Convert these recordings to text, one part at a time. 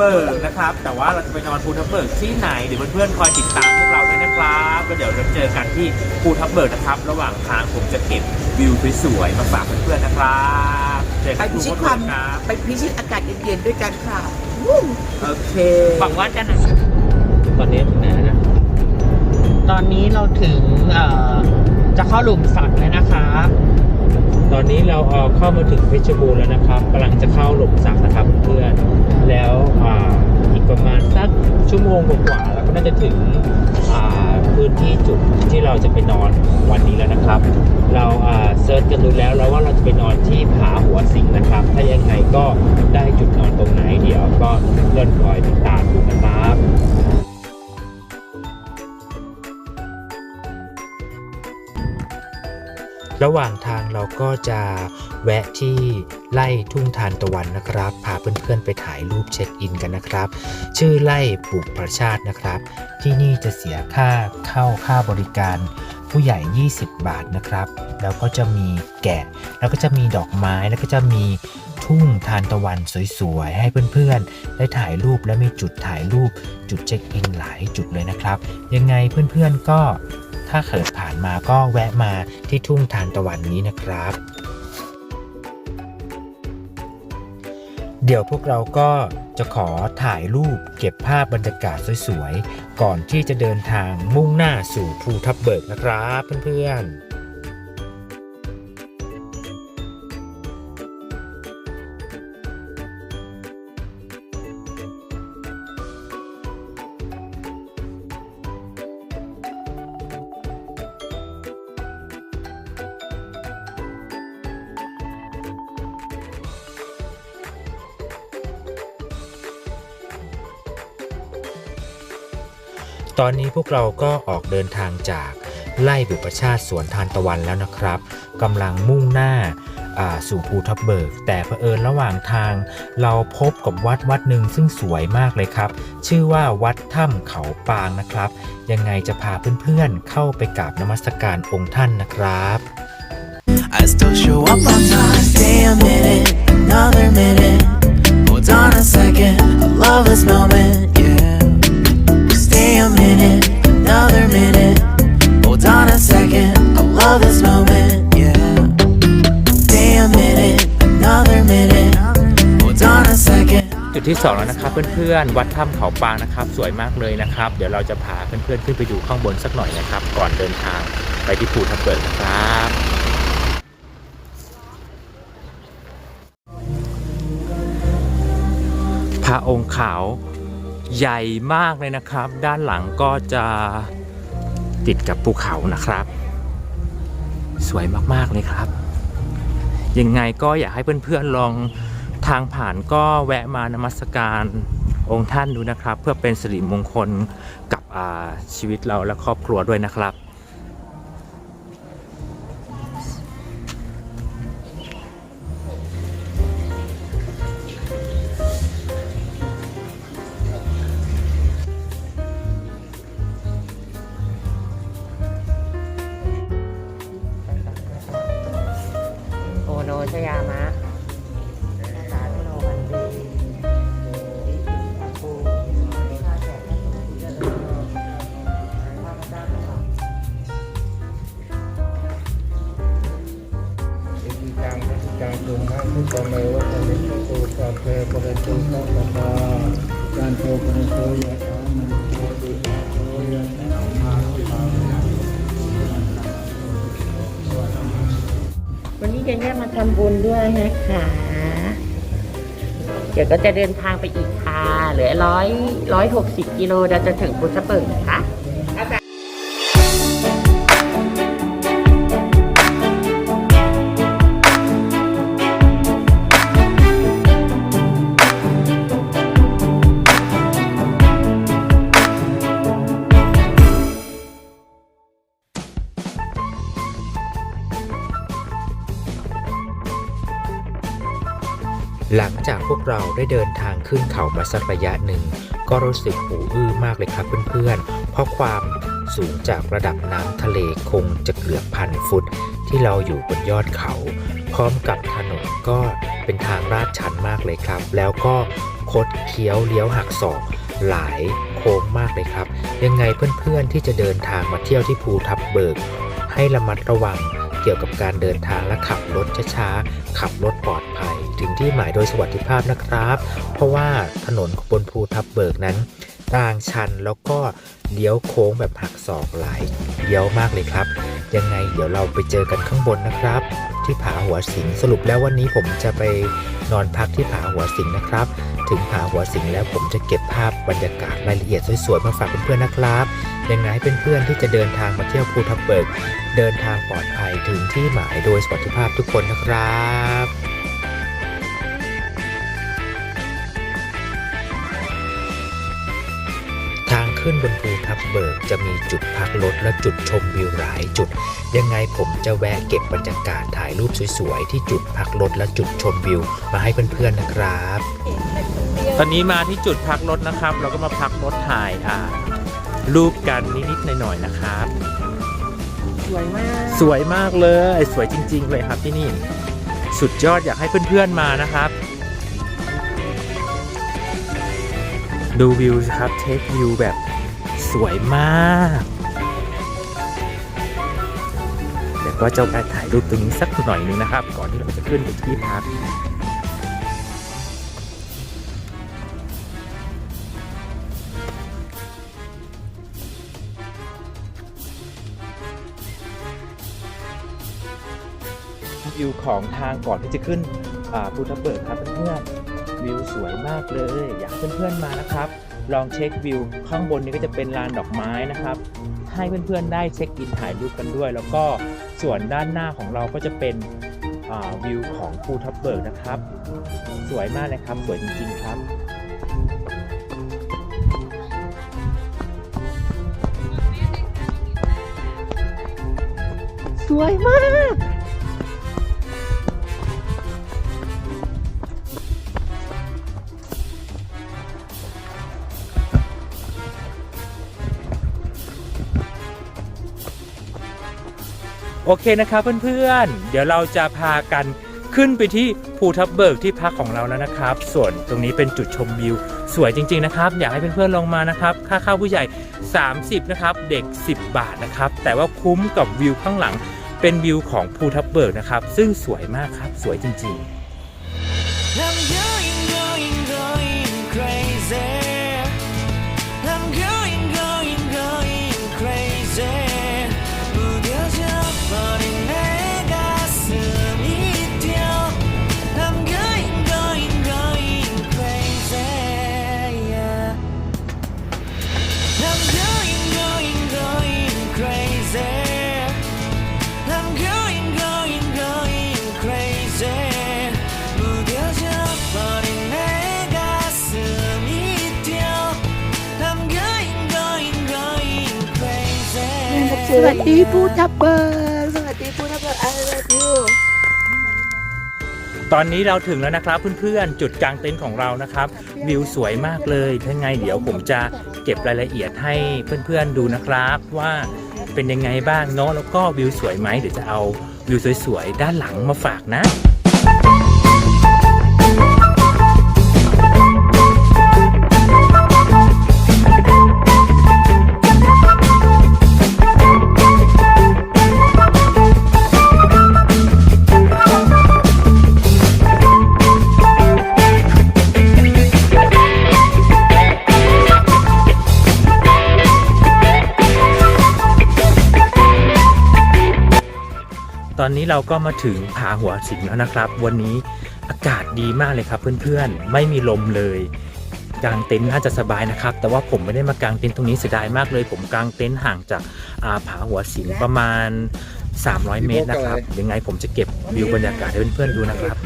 เบิกนะครับ แต่ว่าเราจะไปนอนภูทับเบิกที่ไหนเดี๋ยวเพื่อนๆคอยติดตามพวกเราด้วยนะครับแล้วเดี๋ยวเราเจอกันที่ภูทับเบิกนะครับ ระหว่างทางผมจะเก็บวิวสวยๆมาฝากเพื่อนๆนะครับเจอไปกันพิที่ชิภูตทับคเบิวามกครับไปพิชิตอากาศเย็นๆด้วยกันค่ะวู้โอเค หวังว่าจะหนาวตอนนี้ถึงไหนนะตอนนี้เราถึงเอ่อจะเข้าหลุมสัตว์แล้วนะครับ ตอนนี้เราเอ่อเข้ามาถึงเพชรบูรณ์แล้วนะครับกำลังจะเข้าหลมสักนะครับเพื่อนแล้วอ,อีกประมาณสักชั่วโมงกว่าๆแล้วก็น่าจะถึงพื้นที่จุดที่เราจะไปนอนวันนี้แล้วนะครับ เราอ่าเซิร์ชกันดูแล้วแล้วว่าเราจะไปนอนที่ผาหัวสิงนะครับ ถ้ายังไงก็ได้จุดนอนตรงไหนเดี๋ยวก็เลื่อนคอยติดตามดูนะครับ ระหว่างทางเราก็จะแวะที่ไล่ทุ่งทานตะวันนะครับ พาเพื่อนๆไปถ่ายรูปเช็คอินกันนะครับ ชื่อไล่ปลูกประชาตินะครับ ที่นี่จะเสียค่าเข้าค่าบริการ ผู้ใหญ่ 20 บาทนะครับ แล้วก็จะมีแกะ แล้วก็จะมีดอกไม้ แล้วก็จะมีทุ่งทานตะวันสวยๆ ให้เพื่อนๆ ได้ถ่ายรูปและมีจุดถ่ายรูป จุดเช็คอินหลายจุดเลยนะครับ ยังไงเพื่อนๆก็ถ้าเกิดผ่านมาก็แวะมาที่ทุ่งทานตะวันนี้นะครับ เดี๋ยวพวกเราก็จะขอถ่ายรูปเก็บภาพบรรยากาศสวยๆ ก่อนที่จะเดินทางมุ่งหน้าสู่ภูทับเบิกนะครับเพื่อนๆ ตอนนี้พวกเราก็ออกเดินทางจากไล่บุปชาติสวนทานตะวันแล้วนะครับกำลังมุ่งหน้าสู่ภูทับเบิก แต่เผอิญระหว่างทาง เราพบกับวัดวัดหนึ่งซึ่งสวยมากเลยครับ ชื่อว่าวัดถ้ำเขาปางนะครับ ยังไงจะพาเพื่อนๆเข้าไปกราบนมัสการองค์ท่านนะครับ I still show up on time. Stay a minute, another minute. Hold on a second, I love this moment, minute, another minute. Hold on a second, I love this moment, yeah. Stay a minute, another minute. Hold on a second. จุดที่สองแล้วนะครับเพื่อนๆ วัดถ้ำเขาปางนะครับ สวยมากเลยนะครับ เดี๋ยวเราจะพาเพื่อนๆขึ้นไปดูข้างบนสักหน่อยนะครับ ก่อนเดินทางไปที่ภูทับเบิกนะครับ พระองค์ขาว ใหญ่มากเลยนะครับ ด้านหลังก็จะติดกับภูเขานะครับ สวยมากๆเลยครับ ยังไงก็อยากให้เพื่อนๆลองทางผ่านก็แวะมานมัสการองค์ท่านดูนะครับ เพื่อเป็นสิริมงคลกับชีวิตเราและครอบครัวด้วยนะครับ เมวะตมิตตุสัพเพปะเรตุสัพพะตาการโทปะระโตยะถามันโทติโตยะถามาติมาวันนี้จะแยกมาทำบุญด้วยนะคะเดี๋ยวก็จะเดินทางไปอีกค่ะเหลือร้อยร้อยหกสิบกิโลเราจะถึงพุทธเปิงนะคะ เราได้เดินทางขึ้นเขามาสักระยะหนึ่ง ก็รู้สึกหูอื้อมากเลยครับเพื่อนๆ เพราะความสูงจากระดับน้ำทะเลคงจะเกือบพันฟุต ที่เราอยู่บนยอดเขา พร้อมกับถนนก็เป็นทางลาดชันมากเลยครับ แล้วก็คดเคี้ยวเลี้ยวหักศอกหลายโค้งมากเลยครับ ยังไงเพื่อนๆที่จะเดินทางมาเที่ยวที่ภูทับเบิก ให้ระมัดระวังเกี่ยวกับการเดินทางและขับรถช้าๆขับรถปลอดภัย ถึงที่หมายโดยสวัสดิภาพนะครับ เพราะว่าถนนบนภูทับเบิกนั้นทางชันแล้วก็เลี้ยวโค้งแบบหักศอกหลายเลี้ยวมากเลยครับ ยังไงเดี๋ยวเราไปเจอกันข้างบนนะครับ ที่ผาหัวสิงสรุปแล้ววันนี้ผมจะไปนอนพักที่ผาหัวสิงนะครับ ถึงผาหัวสิงแล้วผมจะเก็บภาพบรรยากาศรายละเอียดสวยๆมาฝากเพื่อนๆนะครับยังไงให้เพื่อนๆที่จะเดินทางมาเที่ยวภูทับเบิก เดินทางปลอดภัยถึงที่หมายโดยสวัสดิภาพทุกคนนะครับ ขึ้นบนภูทับเบิกจะมีจุดพักรถและจุดชมวิวหลายจุด ยังไงผมจะแวะเก็บบรรยากาศถ่ายรูปสวยๆ ที่จุดพักรถและจุดชมวิว มาให้เพื่อนๆนะครับ ตอนนี้มาที่จุดพักรถนะครับ เราก็มาพักรถถ่ายอ่ารูปกันนิดๆหน่อยๆนะครับ สวยมาก สวยมากเลย สวยจริง ๆ เลยครับที่นี่ สุดยอดอยากให้เพื่อนๆมานะครับ ดูวิวครับเทควิวแบบสวยมากเดี๋ยวก็จะไปถ่ายรูปตรงนี้สักหน่อยหนึงนะครับ ก่อนที่เราจะขึ้นไปที่พักวิวของทางก่อนที่จะขึ้นอ่าภูทับเบิกครับเพื่อนวิวสวยมากเลย อยากเพื่อนๆมานะครับ ลองเช็ควิว ข้างบนนี้ก็จะเป็นลานดอกไม้นะครับ ให้เพื่อนๆได้เช็คอินถ่ายรูปกันด้วย แล้วก็ส่วนด้านหน้าของเราก็จะเป็นวิวของภูทับเบิกนะครับ สวยมากเลยครับ สวยจริงๆครับสวยมาก โอเคนะครับเพื่อนๆ เดี๋ยวเราจะพากันขึ้นไปที่ภูทับเบิกที่พักของเราแล้วนะครับ ส่วนตรงนี้เป็นจุดชมวิว สวยจริง ๆ นะครับ อยากให้เพื่อนๆลงมานะครับ ค่าเข้าผู้ใหญ่ 30 นะครับ เด็ก 10 บาทนะครับ แต่ว่าคุ้มกับวิวข้างหลัง เป็นวิวของภูทับเบิกนะครับ ซึ่งสวยมากครับ สวยจริง ๆ สวัสดีภูทับเบิกสวัสดีภูทับเบิก I love you ตอนนี้เราถึงแล้วนะครับเพื่อนๆ จุดกลางเต็นท์ของเรานะครับ วิวสวยมากเลยถ้าไงเดี๋ยวผมจะเก็บรายละเอียดให้เพื่อนๆดูนะครับว่าเป็นยังไงบ้างเนาะแล้วก็วิวสวยไหมเดี๋ยวจะเอาวิวสวยๆ ด้านหลังมาฝากนะ เราก็มาถึงผาหัวสิงแล้วนะครับ วันนี้อากาศดีมากเลยครับเพื่อนๆ ไม่มีลมเลยกางเต็นท์น่าจะสบายนะครับ แต่ว่าผมไม่ได้มากางเต็นท์ตรงนี้เสียดายมากเลย ผมกางเต็นท์ห่างจากาผาหัวสิงประมาณ 300 เมตรนะครับยังไงผมจะเก็บวิวบรรยากาศให้เพื่อนๆดูนะครับ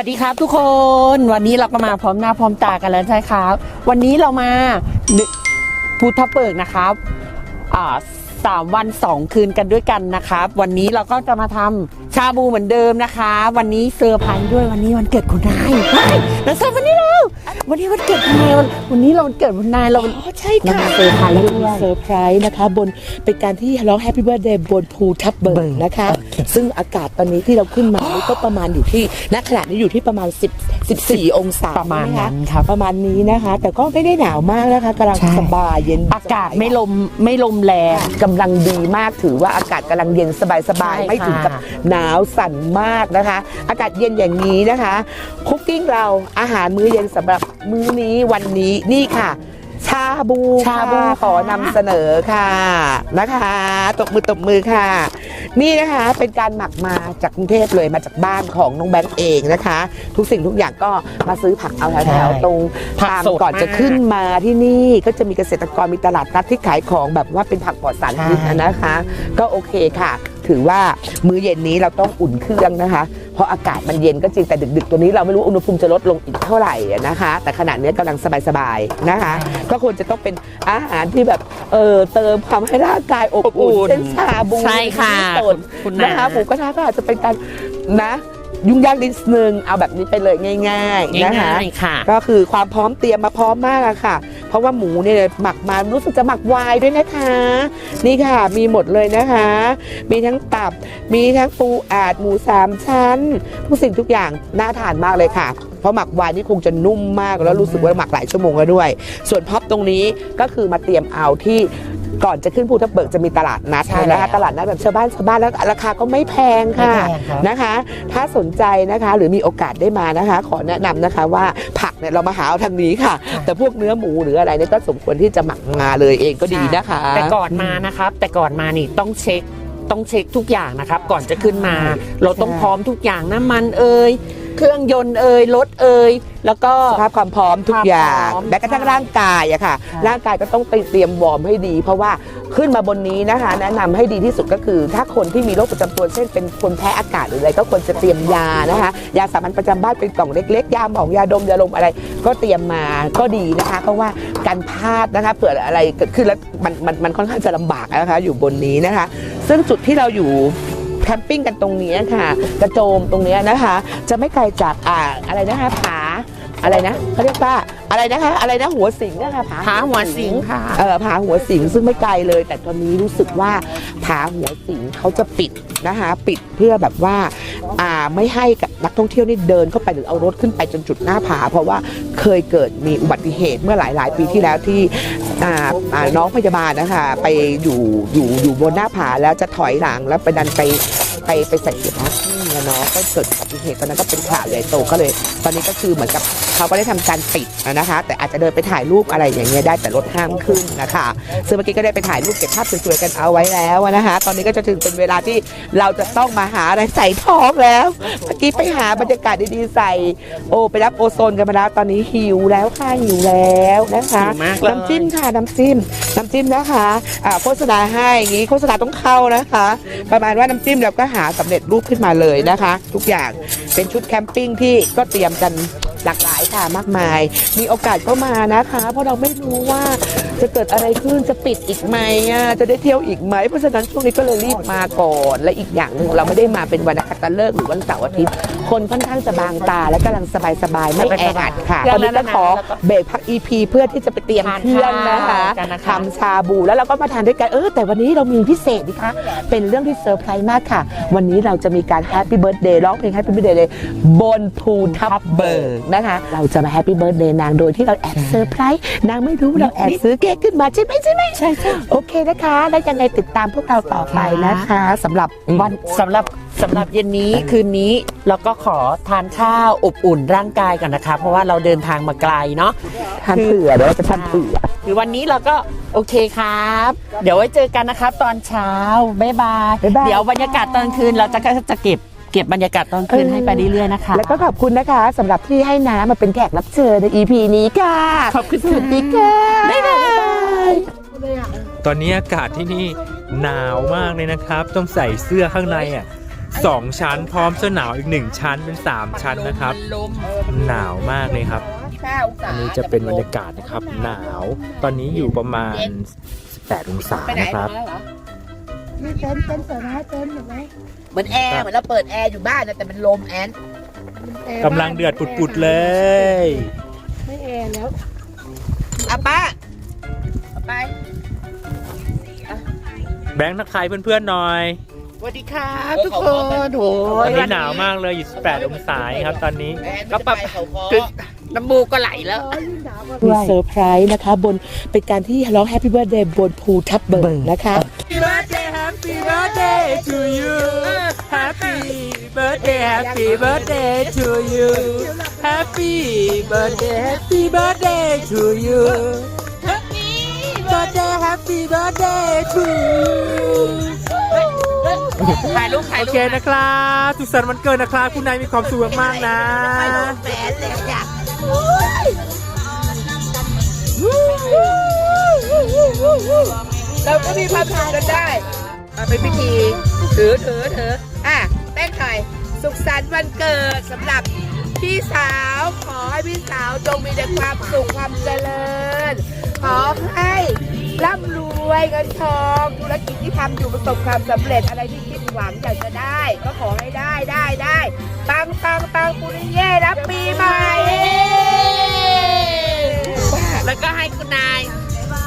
วัสดีครับทุกคน วันนี้เราก็มาพร้อมหน้าพร้อมตากันแล้วใช่ครับ วันนี้เรามาพุทธเปิกนะครับ อ่าสามวันสองคืนกันด้วยกันนะครับ วันนี้เราก็จะมาทำชาบูเหมือนเดิมนะคะ วันนี้เซอร์ไพรส์ด้วยวันนี้วันเกิดคุณนายเฮ้ยเราเซอร์วันนี้เราวันนี้วันเกิดคุณนายวันวันนี้เราวันเกิดคุณนายเราอ๋อใช่เราค่ะมาเซอร์ไพรส์แล้วด้ก็มีวยเซอร์ไพรส์นะคะ บนเป็นการที่ร้องแฮปปี้เบิร์ดเดย์บนภูทับเบิเบิกกนะคะโอเคซึ่งอากาศตอนนี้ที่เราขึ้นมานี่ก็ประมาณอยู่ที่ณขณะนี้อยู่ที่ประมาณ 10 14 องศาประมาณใช่ไหนั้นคะครับประมาณนี้นะคะ แต่ก็ไม่ได้หนาวมากนะคะกำลังใช่สบายเย็นอากาศไม่ลมไม่ลมแรงกำลังดีมากถือว่าอากาศกำลังเย็นสบายใช่ๆไม่ถึงกับค่ะหนาวสั่นมากนะคะ อากาศเย็นอย่างนี้นะคะ คุกกิ้งเราอาหารมื้อเย็นสำหรับมื้อนี้วันนี้นี่ค่ะ ชาบูชาบูค่ะขอนำเสนอค่ะนะคะตบมือตบมือค่ะ นี่นะคะเป็นการหมักมาจากกรุงเทพเลยมาจากบ้านของน้องแบงค์เองนะคะ ทุกสิ่งทุกอย่างก็มาซื้อผักเอาแถวๆตรงผักทางสดก่อนจะมากขึ้นมาที่นี่ก็จะมีเกษตรกรมีตลาดนัดที่ขายของแบบว่าเป็นผักปลอดสารพิษใช่นะคะ ก็โอเคค่ะ ถือว่ามื้อเย็นนี้เราต้องอุ่นเครื่องนะคะ เพราะอากาศมันเย็นก็จริงแต่ดึกๆ ตัวนี้เราไม่รู้อุณหภูมิจะลดลงอีกเท่าไหร่นะคะ แต่ขนาดนี้กำลังสบายๆนะคะ ก็ควรจะต้องเป็นอาหารที่แบบเออเติมความให้ร่างกายอบอบอุ่อุ่นนเช่นชาบูใช่ค่ะสดคุณนะนะคะหมูกระทะก็อาจจะเป็นการนะ ยุ่งยากนิดนึงเอาแบบนี้ไปเลยง่าย ๆนะคะง่ายๆค่ะ ก็คือความพร้อมเตรียมมาพร้อมมากอะค่ะ เพราะว่าหมูเนี่ยหมักมารู้สึกจะหมักไวายด้วยนะคะ นี่ค่ะมีหมดเลยนะคะ มีทั้งตับ มีทั้งปูอาดหมูสามชั้น ทุกสิ่งทุกอย่างน่าทานมากเลยค่ะ เพราะหมักไวายนี่คงจะนุ่มมากแล้วรู้สึกว่าหมักหลายชั่วโมงแล้วด้วย ส่วนพ็อปตรงนี้ก็คือมาเตรียมเอาที่ก่อนจะขึ้นภูทับเบิกจะมีตลาดนัดใช่นะคะแล้วตลาดนัดแบบชาวบ้านชาวบ้านแล้วราคาก็ไม่แพงค่ะไม่แพงครับ นะคะ ถ้าสนใจนะคะหรือมีโอกาสได้มานะคะ ขอแนะนำนะคะว่าผักเนี่ยเรามาหาเอาทางนี้ค่ะ แต่พวกเนื้อหมูหรืออะไรเนี่ยก็สมควรที่จะหมักมาเลยเองก็ดีนะคะ แต่ก่อนมานะครับ แต่ก่อนมานี่ต้องเช็คต้องเช็คทุกอย่างนะครับ ก่อนจะขึ้นมา เราต้องพร้อมทุกอย่างน้ำมันเอ่ย เครื่องยนต์เอ่ยรถเอ่ยแล้วก็ สภาพความพร้อมทุกอย่างความพร้อมแม้กระทั่งร่างกายอะค่ะร่างกายก็ต้องไปเตรียมวอร์มให้ดี เพราะว่าขึ้นมาบนนี้นะคะ แนะนำให้ดีที่สุดก็คือ ถ้าคนที่มีโรคประจำตัวเช่นเป็นคนแพ้อากาศหรืออะไรก็ควรจะเตรียมยานะคะ ยาสามัญประจำบ้านเป็นกล่องเล็กๆ ยาหมองยาดมยาลมอะไร ก็เตรียมมาก็ดีนะคะเพราะว่าการพลาดนะคะเผื่ออะไรเกิดขึ้นแล้วมันมันมันค่อนข้างจะลำบากนะคะอยู่บนนี้นะคะ ซึ่งจุดที่เราอยู่ แคมปิ้งกันตรงนี้ค่ะ กระโจมตรงนี้นะคะ จะไม่ไกลจากอ่าอะไรนะคะผาอะไรนะเขาเรียกว่า อะไรนะคะอะไรนะหัวสิงนะคะผาผาหัวสิงค่ะเออผาหัวสิงซึ่งไม่ไกลเลย แต่ตอนนี้รู้สึกว่าผาหัวสิงเขาจะปิดนะคะ ปิดเพื่อแบบว่าอ่าไม่ให้กับนักท่องเที่ยวนี่เดินเข้าไปหรือเอารถขึ้นไปจนจุดหน้าผา เพราะว่าเคยเกิดมีอุบัติเหตุเมื่อหลายหลายๆปีที่แล้วที่อ่าอ่าน้องพยาบาลนะคะ ไปอยู่อยู่อยู่บนหน้าผาแล้วจะถอยหลังแล้วไปดันไปไปไปใส่เกียร์พาร์กิ้ง อะเนาะก็เกิดอุบัติเหตุตอนนั้นก็เป็นข่าวใหญ่โตก็เลย ตอนนี้ก็คือเหมือนกับเขาก็ได้ทำการปิดนะคะ แต่อาจจะเดินไปถ่ายรูปอะไรอย่างเงี้ยได้แต่รถห้ามขึ้นนะคะซึ่งเมื่อกี้ก็ได้ไปถ่ายรูปเก็บภาพสวยๆกันเอาไว้แล้วนะคะ ตอนนี้ก็จะถึงเป็นเวลาที่เราจะต้องมาหาอะไรใส่ท้องแล้วเมื่อกี้ไปหาบรรยากาศดีๆใส่โอไปรับโอโซนกันมาแล้วตอนนี้หิวแล้วค่ะหิวแล้วนะคะหิวมากเลยน้ำจิ้มค่ะน้ำจิ้มน้ำจิ้มนะคะอ่าโฆษณาให้อย่างงี้โฆษณาต้องเข้านะคะ ประมาณว่าน้ำจิ้มเราก็หาสำเร็จรูปขึ้นมาเลยนะคะ ทุกอย่างเป็นชุดแคมปิ้งที่ก็เตรียมกันหลากหลายค่ะมากมาย มีโอกาสก็มานะคะ เพราะเราไม่รู้ว่าจะเกิดอะไรขึ้นจะปิดอีกไหมอะจะได้เที่ยวอีกไหมเพราะฉะนั้นช่วงนี้ก็เลยรีบมาก่อน และอีกอย่างหนึ่งเราไม่ได้มาเป็นวันนักขัตฤกษ์หรือวันเสาร์อาทิตย์ คนค่อนข้างจะบางตาและกำลังสบายๆ ไม่แออัดค่ะตอนนี้ก็ขอเบรกพัก EP เพื่อที่จะไปเตรียมเครื่องนะคะทานข้าวกันนะคะทำชาบูแล้วเราก็มาทานด้วยกันเออแต่วันนี้เรามีพิเศษนะคะเป็นเรื่องที่เซอร์ไพรส์มากค่ะ วันนี้เราจะมีการแฮปปี้เบิร์ดเดย์ร้องเพลงแฮปปี้เบิร์ดเดย์เลยบนภูทับเบิกนะคะ เราจะมาแฮปปี้เบิร์ดเดย์นางโดยที่เราแอบเซอร์ไพรส์นางไม่รู้เราแอบซื้อเค้กขึ้นมาใช่ไหมใช่ไหมใช่ใช่โอเคนะคะ แล้วยังไงติดตามพวกเราต่อไปนะคะสำหรับวันสำหรับสำหรับเย็นนี้คืนนี้เราก็ขอทานข้าวอบอุ่นร่างกายก่อนนะคะ เพราะว่าเราเดินทางมาไกลเนาะทานเผื่อเดี๋ยวเราจะทานเผื่อคือวันนี้เราก็โอเคครับ เดี๋ยวไว้เจอกันนะครับ ตอนเช้าบ๊ายบายบ๊ายบาย เดี๋ยวบรรยากาศตอนคืนเราจะก็จะเก็บเก็บบรรยากาศตอนคืนให้ไปเรื่อยๆนะคะ แล้วก็ขอบคุณนะคะสำหรับที่ให้น้ำมาเป็นแขกรับเชิญใน EP นี้ค่ะขอบคุณสวัสดีค่ะบ๊ายบาย ตอนนี้อากาศที่นี่หนาวมากเลยนะครับ ต้องใส่เสื้อข้างในอะ สองชั้น พร้อมเสื้อหนาวอีกหนึ่งชั้นเป็นสามชั้นนะครับหนาวมากเลยครับอันนี้จะเป็นบรรยากาศนะครับ หนาว ตอนนี้อยู่ประมาณ 18 องศานะครับนี่เต็นท์เต็นท์เปิดให้เต็นท์เห็นไหมเหมือนแอร์ เหมือนเราเปิดแอร์อยู่บ้านนะแต่มันลมแอนกำลังเดือดปุดๆเลย ไม่แอร์แล้วอะป้าเอาไป แบงค์ทักทายเพื่อนๆหน่อย สวัสดีครับทุกคนโอ้วันยนี้หนาวมากเลยอยู่18องศาครับ ตอนนี้ก็ปรับคือน้ำมูกก็ไหลแล้วมีเซอร์ไพรส์นะคะ บนเป็นการที่ร้อง Happy Birthday บนภูทับเบิกนะคะ Happy birthday Happy birthday to you Happy birthday Happy birthday to you Happy birthday Happy birthday to you Happy birthday Happy birthday to you ถ่ายรูปถ่ายโอรูปเคนะครับสุขสันต์วันเกิดนะครับ คุณนายมีความสุขมากๆนะ แหวนเลยจ้ะเราก็มีความสุขกันได้มาเป็นพิธีถือถือถืออะเต้นหน่อยสุขสันต์วันเกิดสำหรับพี่สาวขอให้พี่สาวจงมีแต่ความสุขความเจริญ ขอให้ ร่ำรวยเงินทองธุรกิจที่ทำอยู่ประสบความสำเร็จอะไรที่คิดหวังอยากจะได้ ก็ขอให้ได้ได้ได้ปังปังปังปุริเย่รับปีใหม่แล้วก็ให้คุณนาย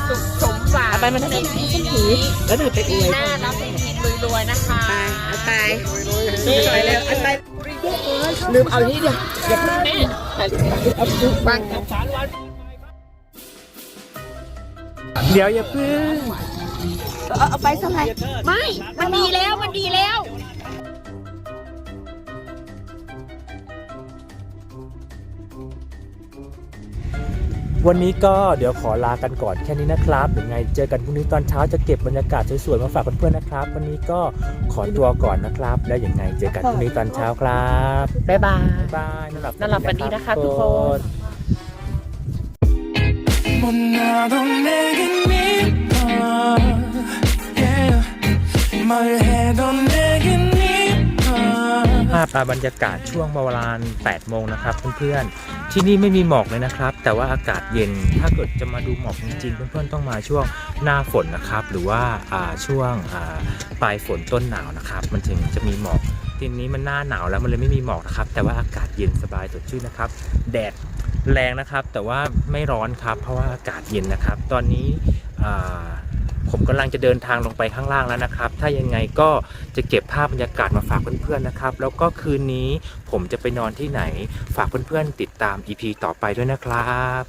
สุขสมหวังไปมันทำไมถือแล้วถือไปอวยหน้ารับเป็นรวยๆนะคะไปไปเร็วไปลืมเอาที่เดียวอย่าเพิ่งแม่เอาฟัง เดี๋ยวอย่าเพึ่งเอาไปทำไมไม่ มันดีแล้วมันดีแล้ว วันนี้ก็เดี๋ยวขอลากันก่อนแค่นี้นะครับเดี๋ยวไงเจอกันพรุ่งนี้ตอนเช้าจะเก็บบรรยากาศสวยๆมาฝากเพื่อนๆนะครับ วันนี้ก็ขอตัวก่อนนะครับ แล้วอย่างไงเจอกันพรุ่งนี้ตอนเช้าครับบ๊ายบาย บ๊ายบายนอนหลับนอนหลับฝันดีนะคะทุกคน 못 나도 내겐 미워 yeah. 뭘 해도 내겐 미워 ภาพบรรยากาศช่วงประมาณ8โมงนะครับเพื่อนๆ ที่นี่ไม่มีหมอกเลยนะครับ แต่ว่าอากาศเย็น ถ้าเกิดจะมาดูหมอกจริงๆ เพื่อนๆ ต้องมาช่วงหน้าฝนนะครับ หรือว่าอ่าช่วงอ่าปลายฝนต้นหนาวนะครับ มันถึงจะมีหมอก ทีนี้มันหน้าหนาวแล้วมันเลยไม่มีหมอกนะครับ แต่ว่าอากาศเย็นสบายสดชื่นนะครับ แดด แรงนะครับ แต่ว่าไม่ร้อนครับ เพราะว่าอากาศเย็นนะครับ ตอนนี้ผมกำลังจะเดินทางลงไปข้างล่างแล้วนะครับ ถ้ายังไงก็จะเก็บภาพบรรยากาศมาฝากเพื่อนๆนะครับ แล้วก็คืนนี้ผมจะไปนอนที่ไหน ฝากเพื่อนๆติดตาม EP ต่อไปด้วยนะครับ